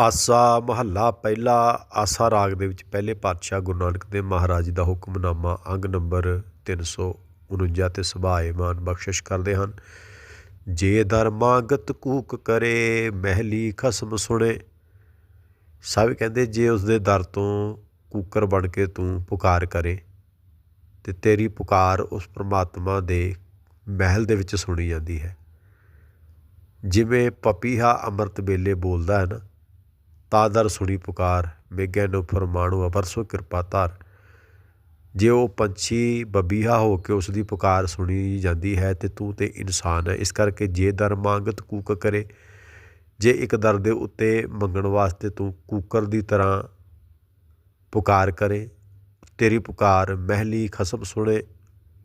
ਆਸਾ ਮਹੱਲਾ ਪਹਿਲਾ ਆਸਾ ਰਾਗ ਦੇ ਵਿੱਚ ਪਹਿਲੇ ਪਾਤਸ਼ਾਹ ਗੁਰੂ ਨਾਨਕ ਦੇਵ ਮਹਾਰਾਜ ਜੀ ਦਾ ਹੁਕਮਨਾਮਾ ਅੰਗ ਨੰਬਰ 349 ਤੇ ਸੁਭਾਏਮਾਨ ਬਖਸ਼ਿਸ਼ ਕਰਦੇ ਹਨ। ਜੇ ਦਰਮਾਗਤ ਕੂਕ ਕਰੇ, ਮਹਿਲੀ ਖਸਮ ਸੁਣੇ। ਸਭ ਕਹਿੰਦੇ, ਜੇ ਉਸ ਦੇ ਦਰ ਤੋਂ ਕੂਕਰ ਬਣ ਕੇ ਤੂੰ ਪੁਕਾਰ ਕਰੇ ਤੇ ਤੇਰੀ ਪੁਕਾਰ ਉਸ ਪ੍ਰਮਾਤਮਾ ਦੇ ਮਹਿਲ ਦੇ ਵਿੱਚ ਸੁਣੀ ਜਾਂਦੀ ਹੈ। ਜਿਵੇਂ ਪਪੀਹਾ ਅੰਮ੍ਰਿਤ ਵੇਲੇ ਬੋਲਦਾ ਹੈ ਨਾ ਤਾਦਰ ਸੁਣੀ ਪੁਕਾਰ ਮੇਗੇ ਨੂੰ ਫਰਮਾਣੂ ਅਵਰਸੋ ਕਿਰਪਾ ਧਾਰ। ਜੇ ਉਹ ਪੰਛੀ ਬਬੀਹਾ ਹੋ ਕੇ ਉਸ ਦੀ ਪੁਕਾਰ ਸੁਣੀ ਜਾਂਦੀ ਹੈ ਤੇ ਤੂੰ ਤੇ ਇਨਸਾਨ ਹੈ, ਇਸ ਕਰਕੇ ਜੇ ਦਰ ਮੰਗਤ ਕੂਕ ਕਰੇ, ਜੇ ਇੱਕ ਦਰ ਦੇ ਉੱਤੇ ਮੰਗਣ ਵਾਸਤੇ ਤੂੰ ਕੂਕਰ ਦੀ ਤਰ੍ਹਾਂ ਪੁਕਾਰ ਕਰੇ, ਤੇਰੀ ਪੁਕਾਰ ਮਹਿਲੀ ਖਸਮ ਸੁਣੇ,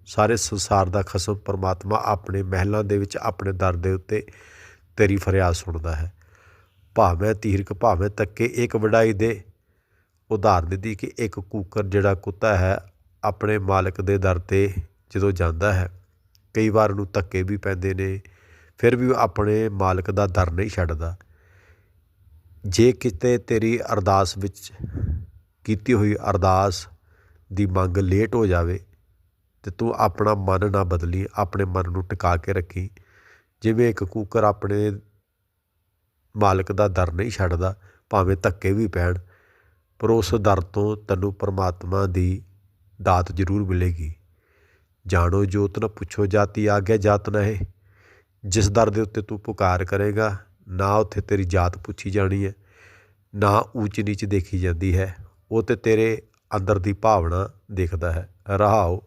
ਸਾਰੇ ਸੰਸਾਰ ਦਾ ਖਸਮ ਪਰਮਾਤਮਾ ਆਪਣੇ ਮਹਿਲਾਂ ਦੇ ਵਿੱਚ ਆਪਣੇ ਦਰ ਦੇ ਉੱਤੇ ਤੇਰੀ ਫਰਿਆਦ ਸੁਣਦਾ ਹੈ। ਭਾਵੇਂ ਤੀਰਕ, ਭਾਵੇਂ ਤੱਕੇ, ਇੱਕ ਵਡਾਈ ਦੇ ਉਦਾਹਰਨ ਦਿੱਤੀ ਕਿ ਇੱਕ ਕੂਕਰ ਜਿਹੜਾ ਕੁੱਤਾ ਹੈ, ਆਪਣੇ ਮਾਲਕ ਦੇ ਦਰ ਤੇ ਜਦੋਂ ਜਾਂਦਾ ਹੈ, ਕਈ ਵਾਰ ਉਹਨੂੰ ਧੱਕੇ ਵੀ ਪੈਂਦੇ ਨੇ, ਫਿਰ ਵੀ ਉਹ ਆਪਣੇ ਮਾਲਕ ਦਾ ਦਰ ਨਹੀਂ ਛੱਡਦਾ। ਜੇ ਕਿਤੇ ਤੇਰੀ ਅਰਦਾਸ ਵਿੱਚ ਕੀਤੀ ਹੋਈ ਅਰਦਾਸ ਦੀ ਮੰਗ ਲੇਟ ਹੋ ਜਾਵੇ, ਤੇ ਤੂੰ ਆਪਣਾ ਮਨ ਨਾ ਬਦਲੀ, ਆਪਣੇ ਮਨ ਨੂੰ ਟਿਕਾ ਕੇ ਰੱਖੀ। ਜਿਵੇਂ ਇੱਕ ਕੂਕਰ ਆਪਣੇ ਮਾਲਕ ਦਾ ਦਰ ਨਹੀਂ ਛੱਡਦਾ, ਭਾਵੇਂ ਧੱਕੇ ਵੀ ਪੈਣ, ਪਰ ਉਸ ਦਰ ਤੋਂ ਤੈਨੂੰ ਪਰਮਾਤਮਾ ਦੀ ਦਾਤ ਜ਼ਰੂਰ ਮਿਲੇਗੀ। ਜਾਣੋ, ਜੋਤ ਨਾ ਪੁੱਛੋ ਜਾਤੀ ਆਗੇ ਜਾਤ ਨਾ ਹੈ ਜਿਸ ਦਰ ਦੇ ਉੱਤੇ ਤੂੰ ਪੁਕਾਰ ਕਰੇਗਾ, ਨਾ ਉੱਥੇ ਤੇਰੀ ਜਾਤ ਪੁੱਛੀ ਜਾਣੀ ਹੈ, ਨਾ ਊਚ ਨੀਚ ਦੇਖੀ ਜਾਂਦੀ ਹੈ। ਉਹ ਤੇ ਤੇਰੇ ਅੰਦਰ ਦੀ ਭਾਵਨਾ ਦੇਖਦਾ ਹੈ। ਰਹਾਓ,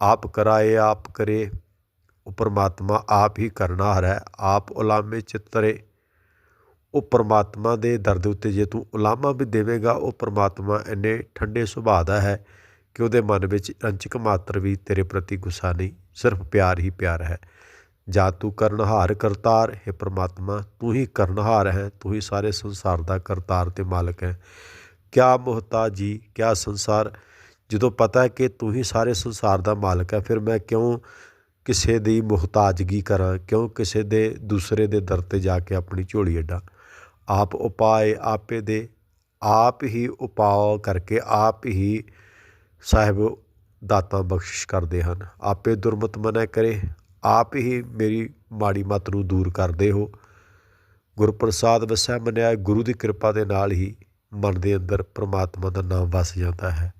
ਆਪ ਕਰਾਏ, ਆਪ ਕਰੇ। ਉਹ ਪਰਮਾਤਮਾ ਆਪ ਹੀ ਕਰਨਾਰ ਹੈ, ਆਪ ਉਲਾਮੇ ਚਿੱਤਰੇ ਉਹ ਪਰਮਾਤਮਾ ਦੇ ਦਰ ਦੇ ਉੱਤੇ ਜੇ ਤੂੰ ਉਲਾਮਾ ਵੀ ਦੇਵੇਂਗਾ, ਉਹ ਪਰਮਾਤਮਾ ਇੰਨੇ ਠੰਡੇ ਸੁਭਾਅ ਦਾ ਹੈ ਕਿ ਉਹਦੇ ਮਨ ਵਿੱਚ ਅੰਚਕ ਮਾਤਰ ਵੀ ਤੇਰੇ ਪ੍ਰਤੀ ਗੁੱਸਾ ਨਹੀਂ, ਸਿਰਫ ਪਿਆਰ ਹੀ ਪਿਆਰ ਹੈ। ਜਾਂ ਤੂੰ ਕਰਨਹਾਰ ਕਰਤਾਰ, ਹੈ ਪਰਮਾਤਮਾ, ਤੂੰ ਹੀ ਕਰਨਹਾਰ ਹੈ, ਤੂੰ ਹੀ ਸਾਰੇ ਸੰਸਾਰ ਦਾ ਕਰਤਾਰ ਤੇ ਮਾਲਕ ਹੈ। ਕਿਆ ਮੁਹਤਾਜੀ, ਕਿਆ ਸੰਸਾਰ, ਜਦੋਂ ਪਤਾ ਹੈ ਕਿ ਤੂੰ ਹੀ ਸਾਰੇ ਸੰਸਾਰ ਦਾ ਮਾਲਕ ਹੈ, ਫਿਰ ਮੈਂ ਕਿਉਂ ਕਿਸੇ ਦੀ ਮੁਹਤਾਜਗੀ ਕਰਾਂ, ਕਿਉਂ ਕਿਸੇ ਦੇ ਦੂਸਰੇ ਦੇ ਦਰ ਤੇ ਜਾ ਕੇ ਆਪਣੀ ਝੋਲੀ ਅੱਡਾ। ਆਪ ਉਪਾਏ ਆਪੇ ਦੇ, ਆਪ ਹੀ ਉਪਾਅ ਕਰਕੇ ਆਪ ਹੀ ਸਾਹਿਬ ਦਾਤਾਂ ਬਖਸ਼ਿਸ਼ ਕਰਦੇ ਹਨ। ਆਪੇ ਦੁਰਮਤ ਮਨੈ ਕਰੇ, ਆਪ ਹੀ ਮੇਰੀ ਮਾੜੀ ਮਤ ਨੂੰ ਦੂਰ ਕਰਦੇ ਹੋ। ਗੁਰਪ੍ਰਸਾਦ ਵਸੈ ਮੰਨਿਆ ਗੁਰੂ ਦੀ ਕਿਰਪਾ ਦੇ ਨਾਲ ਹੀ ਮਨ ਦੇ ਅੰਦਰ ਪ੍ਰਮਾਤਮਾ ਦਾ ਨਾਮ ਵਸ ਜਾਂਦਾ ਹੈ।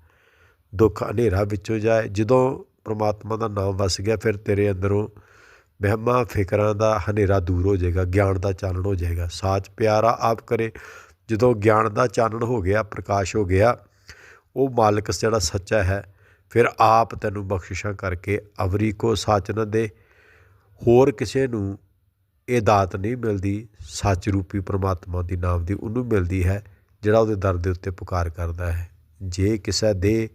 ਦੁੱਖ ਹਨੇਰਾ ਵਿੱਚੋਂ ਜਾਏ, ਜਦੋਂ ਪ੍ਰਮਾਤਮਾ ਦਾ ਨਾਮ ਵਸ ਗਿਆ, ਫਿਰ ਤੇਰੇ ਅੰਦਰੋਂ ਵਹਿਮਾਂ ਫਿਕਰਾਂ ਦਾ ਹਨੇਰਾ ਦੂਰ ਹੋ ਜਾਏਗਾ, ਗਿਆਨ ਦਾ ਚਾਨਣ ਹੋ ਜਾਏਗਾ। ਸਾਚ ਪਿਆਰਾ ਆਪ ਕਰੇ। ਜਦੋਂ ਗਿਆਨ ਦਾ ਚਾਨਣ ਹੋ ਗਿਆ, ਪ੍ਰਕਾਸ਼ ਹੋ ਗਿਆ, ਉਹ ਮਾਲਕ ਜਿਹੜਾ ਸੱਚਾ ਹੈ, ਫਿਰ ਆਪ ਤੈਨੂੰ ਬਖਸ਼ਿਸ਼ਾਂ ਕਰਕੇ ਅਵਰੀ ਕੋ ਸਾਚ ਨਾ ਦੇ। ਹੋਰ ਕਿਸੇ ਨੂੰ ਇਹ ਦਾਤ ਨਹੀਂ ਮਿਲਦੀ, ਸੱਚ ਰੂਪੀ ਪ੍ਰਮਾਤਮਾ ਦੀ ਨਾਮ ਦੀ, ਉਹਨੂੰ ਮਿਲਦੀ ਹੈ, ਜਿਹੜਾ ਉਹਦੇ ਦਰ ਦੇ ਉੱਤੇ ਪੁਕਾਰ ਕਰਦਾ ਹੈ। ਜੇ ਕਿਸੇ ਦੇ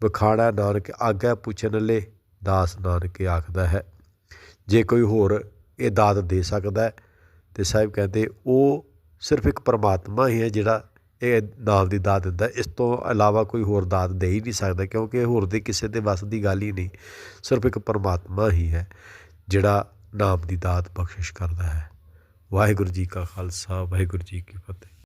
ਬਖਾੜਾ ਨਾਨਕ ਆਗਾ ਪੁੱਛਣ ਲੈ ਦਾਸ ਨਾਨਕ ਆਖਦਾ ਹੈ, ਜੇ ਕੋਈ ਹੋਰ ਇਹ ਦਾਤ ਦੇ ਸਕਦਾ ਤੇ ਸਾਹਿਬ ਕਹਿੰਦੇ, ਉਹ ਸਿਰਫ ਇੱਕ ਪਰਮਾਤਮਾ ਹੀ ਹੈ ਜਿਹੜਾ ਇਹ ਨਾਮ ਦੀ ਦਾਤ ਦਿੰਦਾ ਇਸ ਤੋਂ ਇਲਾਵਾ ਕੋਈ ਹੋਰ ਦਾਤ ਦੇ ਹੀ ਨਹੀਂ ਸਕਦਾ, ਕਿਉਂਕਿ ਹੋਰ ਦੇ ਕਿਸੇ ਦੇ ਵੱਸ ਦੀ ਗੱਲ ਹੀ ਨਹੀਂ, ਸਿਰਫ ਇੱਕ ਪਰਮਾਤਮਾ ਹੀ ਹੈ ਜਿਹੜਾ ਨਾਮ ਦੀ ਦਾਤ ਬਖਸ਼ਿਸ਼ ਕਰਦਾ ਹੈ। ਵਾਹਿਗੁਰੂ ਜੀ ਕਾ ਖਾਲਸਾ, ਵਾਹਿਗੁਰੂ ਜੀ ਕੀ ਫਤਿਹ।